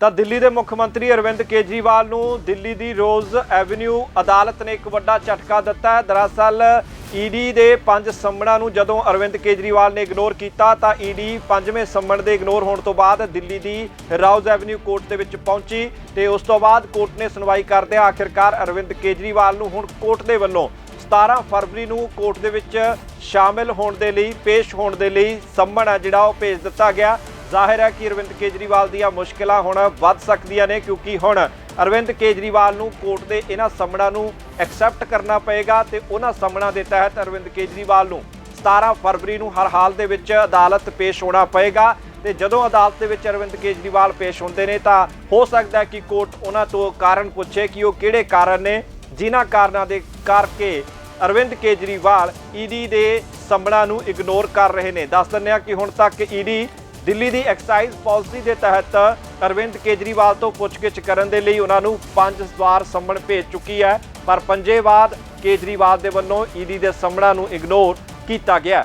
ਤਾਂ ਦਿੱਲੀ ਦੇ ਮੁੱਖ ਮੰਤਰੀ ਅਰਵਿੰਦ ਕੇਜਰੀਵਾਲ ਨੂੰ ਦਿੱਲੀ ਦੀ ਰੋਜ਼ ਐਵਨਿਊ ਅਦਾਲਤ ਨੇ ਇੱਕ ਵੱਡਾ ਝਟਕਾ ਦਿੱਤਾ ਹੈ। ਦਰਅਸਲ ਈਡੀ ਦੇ ਪੰਜ ਸੰਮਣਾਂ ਨੂੰ ਜਦੋਂ ਅਰਵਿੰਦ ਕੇਜਰੀਵਾਲ ਨੇ ਇਗਨੋਰ ਕੀਤਾ, ਤਾਂ ਈਡੀ ਪੰਜਵੇਂ ਸੰਮਣ ਦੇ ਇਗਨੋਰ ਹੋਣ ਤੋਂ ਬਾਅਦ ਦਿੱਲੀ ਦੀ ਰੋਜ਼ ਐਵਨਿਊ ਕੋਰਟ ਦੇ ਵਿੱਚ ਪਹੁੰਚੀ ਤੇ ਉਸ ਤੋਂ ਬਾਅਦ ਕੋਰਟ ਨੇ ਸੁਣਵਾਈ ਕਰਦਿਆਂ ਆਖਿਰਕਾਰ ਅਰਵਿੰਦ ਕੇਜਰੀਵਾਲ ਨੂੰ ਹੁਣ ਕੋਰਟ ਦੇ ਵੱਲੋਂ 17 ਫਰਵਰੀ ਨੂੰ ਕੋਰਟ ਦੇ ਵਿੱਚ ਸ਼ਾਮਿਲ ਹੋਣ ਦੇ ਲਈ, ਪੇਸ਼ ਹੋਣ ਦੇ ਲਈ ਸੰਮਣ ਹੈ ਜਿਹੜਾ ਉਹ ਭੇਜ ਦਿੱਤਾ ਗਿਆ। ਜ਼ਾਹਿਰ ਹੈ ਕਿ ਅਰਵਿੰਦ ਕੇਜਰੀਵਾਲ ਦੀਆਂ ਮੁਸ਼ਕਲਾਂ ਹੁਣ ਵੱਧ ਸਕਦੀਆਂ ਨੇ ਕਿਉਂਕਿ ਹੁਣ ਅਰਵਿੰਦ ਕੇਜਰੀਵਾਲ ਨੂੰ ਕੋਰਟ ਦੇ ਇਹਨਾਂ ਸੰਮਣਾਂ ਨੂੰ ਐਕਸੈਪਟ ਕਰਨਾ ਪਏਗਾ ਤੇ ਉਹਨਾਂ ਸੰਮਣਾਂ ਦੇ ਤਹਿਤ ਅਰਵਿੰਦ ਕੇਜਰੀਵਾਲ ਨੂੰ 17 ਫਰਵਰੀ ਨੂੰ ਹਰ ਹਾਲ ਦੇ ਵਿੱਚ ਅਦਾਲਤ ਪੇਸ਼ ਹੋਣਾ ਪਏਗਾ ਤੇ ਜਦੋਂ ਅਦਾਲਤ ਦੇ ਵਿੱਚ ਅਰਵਿੰਦ ਕੇਜਰੀਵਾਲ ਪੇਸ਼ ਹੁੰਦੇ ਨੇ ਤਾਂ ਹੋ ਸਕਦਾ ਕਿ ਕੋਰਟ ਉਹਨਾਂ ਤੋਂ ਕਾਰਨ ਪੁੱਛੇ ਕਿ ਉਹ ਕਿਹੜੇ ਕਾਰਨ ਨੇ, ਜਿਨ੍ਹਾਂ ਕਾਰਨਾਂ ਦੇ ਕਰਕੇ ਅਰਵਿੰਦ ਕੇਜਰੀਵਾਲ ਈਡੀ ਦੇ ਸੰਮਣਾਂ ਨੂੰ ਇਗਨੋਰ ਕਰ ਰਹੇ ਨੇ। ਦੱਸ ਦਿੰਦੇ ਹਾਂ ਕਿ ਹੁਣ ਤੱਕ ਈਡੀ ਦਿੱਲੀ ਦੀ ਐਕਸਾਈਜ਼ ਪਾਲਿਸੀ ਦੇ ਤਹਿਤ ਅਰਵਿੰਦ ਕੇਜਰੀਵਾਲ ਤੋਂ ਪੁੱਛਗਿੱਛ ਕਰਨ ਦੇ ਲਈ ਉਹਨਾਂ ਨੂੰ ਪੰਜ ਵਾਰ ਸੰਮਣ ਭੇਜ ਚੁੱਕੀ ਹੈ, ਪਰ ਪੰਜੇ ਬਾਅਦ ਕੇਜਰੀਵਾਲ ਦੇ ਵੱਲੋਂ ਈਡੀ ਦੇ ਸੰਮਣਾਂ ਨੂੰ ਇਗਨੋਰ ਕੀਤਾ ਗਿਆ